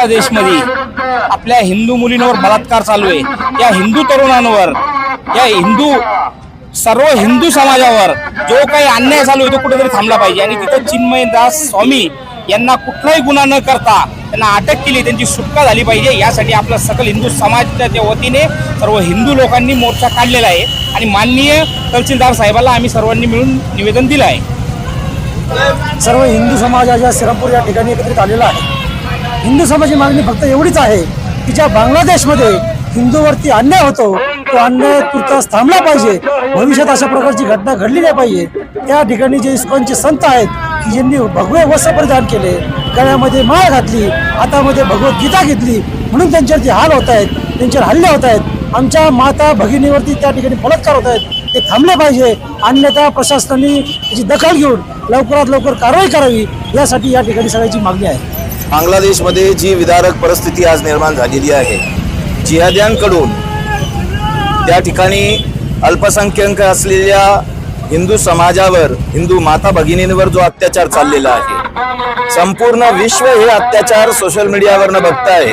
देशमध्ये आपल्या हिंदू मुलींवर बलात्कार चालू आहे. या हिंदू तरुणांवर या हिंदू सर्व हिंदू समाजावर जो काही अन्याय चालू आहे तो कुठेतरी थांबला पाहिजे. आणि तिथं चिन्मय दास स्वामी यांना कुठलाही गुन्हा न करता त्यांना अटक केली त्यांची सुटका झाली पाहिजे. यासाठी आपला सकल हिंदू समाजाच्या वतीने सर्व हिंदू लोकांनी मोर्चा काढलेला आहे. आणि माननीय तहसीलदार साहेबाला आम्ही सर्वांनी मिळून निवेदन दिलं आहे. सर्व हिंदू समाजाच्या श्रीरामपूर या ठिकाणी एकत्रित आलेला आहे. हिंदू समाजाची मागणी फक्त एवढीच आहे की ज्या बांगलादेशमध्ये हिंदूवरती अन्याय होतो तो अन्याय तुर्तास थांबला पाहिजे. भविष्यात अशा प्रकारची घटना घडली नाही पाहिजे. त्या ठिकाणी जे इस्कॉनचे संत आहेत की ज्यांनी भगवे वस्त्र परिधान केले गळ्यामध्ये माळ घातली हातामध्ये भगवद्गीता घेतली म्हणून त्यांच्यावरती हाल होत आहेत त्यांच्यावर हल्ले होत आहेत. आमच्या माता भगिनीवरती त्या ठिकाणी बलात्कार होत आहेत. ते थांबले पाहिजे. अन्यथा प्रशासनाने त्याची दखल घेऊन लवकरात लवकर कारवाई करावी यासाठी या ठिकाणी सगळ्याची मागणी आहे. बांगलादेशमध्ये जी विदारक परिस्थिती आज निर्माण झालेली आहे जिहाद्यांकडून त्या ठिकाणी अल्पसंख्याक असलेल्या हिंदू समाजावर हिंदू माता भगिनींवर जो अत्याचार चाललेला आहे संपूर्ण विश्व हे अत्याचार सोशल मीडियावरनं बघताय.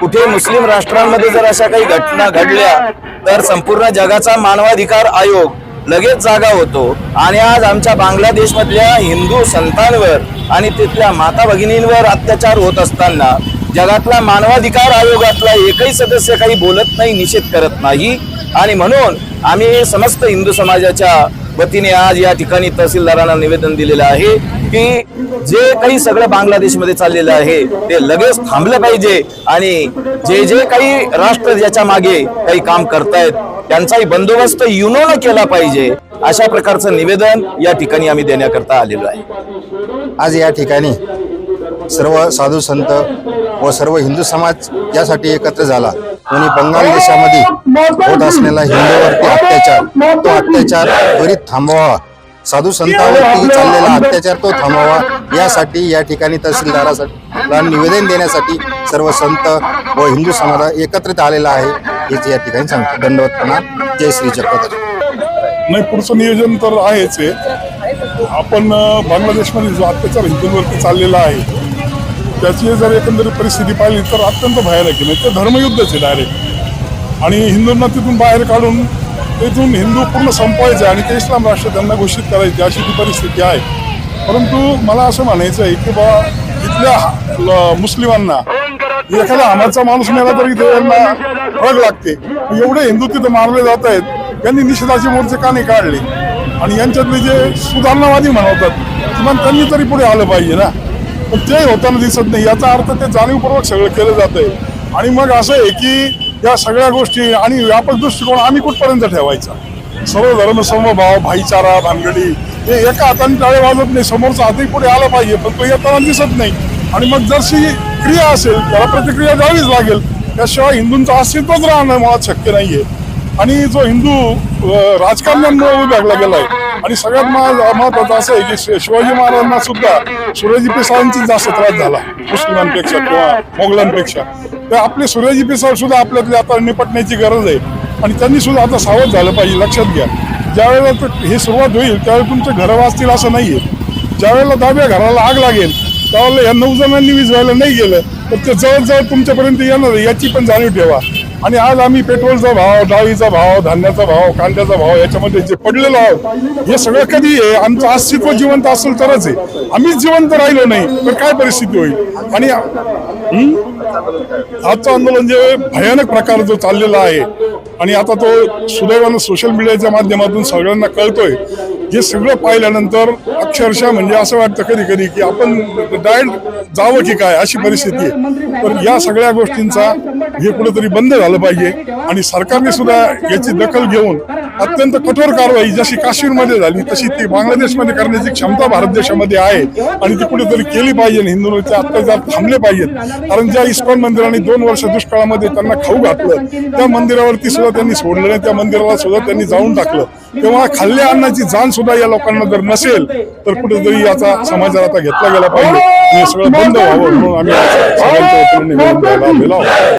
कुठे मुस्लिम राष्ट्रांमध्ये जर अशा काही घटना घडल्या तर संपूर्ण जगाचा मानवाधिकार आयोग लगेच जागा होतो. आणि आज आमच्या बांगलादेशमधल्या हिंदू संतांवर आणि तिथल्या माता भगिनींवर अत्याचार होत असताना जगातला मानवाधिकार आयोगातला एकही सदस्य काही बोलत नाही निषेध करत नाही. आणि म्हणून आम्ही समस्त हिंदू समाजाच्या वतीने आज या ठिकाणी तहसीलदारांना निवेदन दिलेलं आहे की जे काही सगळं बांगलादेशमध्ये चाललेलं आहे ते लगेच थांबलं पाहिजे आणि जे जे काही राष्ट्र ज्याच्या मागे काही काम करतायत त्यांचाही बंदोबस्त युनोनं केला पाहिजे अशा प्रकारचं निवेदन या ठिकाणी आम्ही देण्याकरता आलेलो आहे. आज या ठिकाणी सर्व साधू संत व सर्व हिंदू समाज यासाठी एकत्र झाला. आणि बंगाल देशामध्ये होत असलेला हिंदूवरती अत्याचार तो अत्याचार त्वरित थांबवावा. साधू संतांवरती चाललेला अत्याचार तो थांबवावा. यासाठी या ठिकाणी तहसीलदारासाठी निवेदन देण्यासाठी सर्व संत व हिंदू समाज एकत्रित आलेला आहे. हेच या ठिकाणी सांगतो दंडवत प्रणाम जय श्री जगत नाही पुढचं नियोजन तर आहेच आहे. आपण बांगलादेशमध्ये जो अत्याचार हिंदूंवरती चाललेला आहे त्याची जर एकंदरीत परिस्थिती पाहिली तर अत्यंत भयानक आहे. म्हणजे ते धर्मयुद्धच आहे डायरेक्ट आणि हिंदूंना तिथून बाहेर काढून तिथून हिंदू पूर्ण संपवायचे आणि ते इस्लाम राष्ट्र त्यांना घोषित करायचे अशी ती परिस्थिती आहे. परंतु मला असं म्हणायचं आहे की बा इथल्या मुस्लिमांना एखादा हमाचा माणूस मेला तरी त्यांना यांना लागते. एवढे हिंदू तिथं मारले जात आहेत. यांनी निषेधाचे मोर्चे का नाही काढले? आणि यांच्यातले जे सुधारणावादी म्हणवतात किमान त्यांनी तरी पुढे आलं पाहिजे ना? पण ते होताना दिसत नाही. याचा अर्थ ते जाणीवपूर्वक सगळं केलं जात आहे आणि मग असं आहे की या सगळ्या गोष्टी आणि व्यापक दृष्टिकोन आम्ही कुठपर्यंत ठेवायचा? सर्व धर्म समभाव भाईचारा भानगडी हे एका हाताने टाळे वाजत नाही. समोरचा हातही पुढे आला पाहिजे पण तो येताना दिसत नाही. आणि मग जशी क्रिया असेल त्याला प्रतिक्रिया द्यावीच लागेल. त्याशिवाय हिंदूंचं अस्तित्वच राहणं मला शक्य नाहीये. आणि जो हिंदू अं, राजकारण्यांमुळे विभागला गेलाय आणि सगळ्यात महत्वाचं असं आहे की शिवाजी महाराजांना सुद्धा सूर्यजी पिसाळांची जास्त त्रास झाला मुस्लिमांपेक्षा किंवा मोगलांपेक्षा. तर आपले सूर्यजी पिसाळ सुद्धा आपल्यातले आता निपटण्याची गरज आहे. आणि त्यांनी सुद्धा आता सावध झालं पाहिजे लक्षात घ्या. ज्यावेळेला हे सुरुवात होईल त्यावेळेला तुमचे घरं वाचतील असं नाहीये. ज्यावेळेला दहाव्या घराला आग लागेल त्यावेळेला या नऊ जणांनी व्हायला नाही गेलं तर ते जवळजवळ तुमच्यापर्यंत येणार याची पण जाणीव ठेवा. आणि आज आम्ही पेट्रोलचा भाव डाळीचा भाव धान्याचा भाव कांद्याचा भाव याच्यामध्ये जे पडलेलो आहोत हे सगळं कधी आहे आमचं अस्तित्व जिवंत असेल तरच आहे. आम्हीच जिवंत राहिलो नाही तर काय परिस्थिती होईल? आणि आजचं आंदोलन जे भयानक प्रकार जो चाललेला आहे आणि आता तो सुदैवानं सोशल मीडियाच्या माध्यमातून सगळ्यांना कळतोय हे सगळं पाहिल्यानंतर अक्षरशः म्हणजे असं वाटतं कधी कधी की आपण डायरेक्ट जावं की काय अशी परिस्थिती आहे. तर या सगळ्या गोष्टींचा हे कुठेतरी बंद झालं पाहिजे. आणि सरकारने सुद्धा याची दखल घेऊन अत्यंत कठोर कारवाई जशी काश्मीरमध्ये झाली तशी ती बांगलादेशमध्ये करण्याची क्षमता भारत देशामध्ये आहे. आणि ती कुठेतरी केली पाहिजे. हिंदूंवरचे अत्याचार थांबले पाहिजेत. कारण ज्या इस्कॉन मंदिराने दोन वर्ष दुष्काळामध्ये त्यांना खाऊ घातलं त्या मंदिरावरती सुद्धा त्यांनी सोडलं नाही. त्या मंदिराला सुद्धा त्यांनी जाऊन टाकलं. तेव्हा खाल्ल्या अन्नाची जाण सुद्धा या लोकांना जर नसेल तर कुठेतरी याचा समाचार आता घेतला गेला पाहिजे. हे सगळं बंद व्हावं म्हणून आम्ही सगळ्यांच्या वतीने द्यायला आलेलो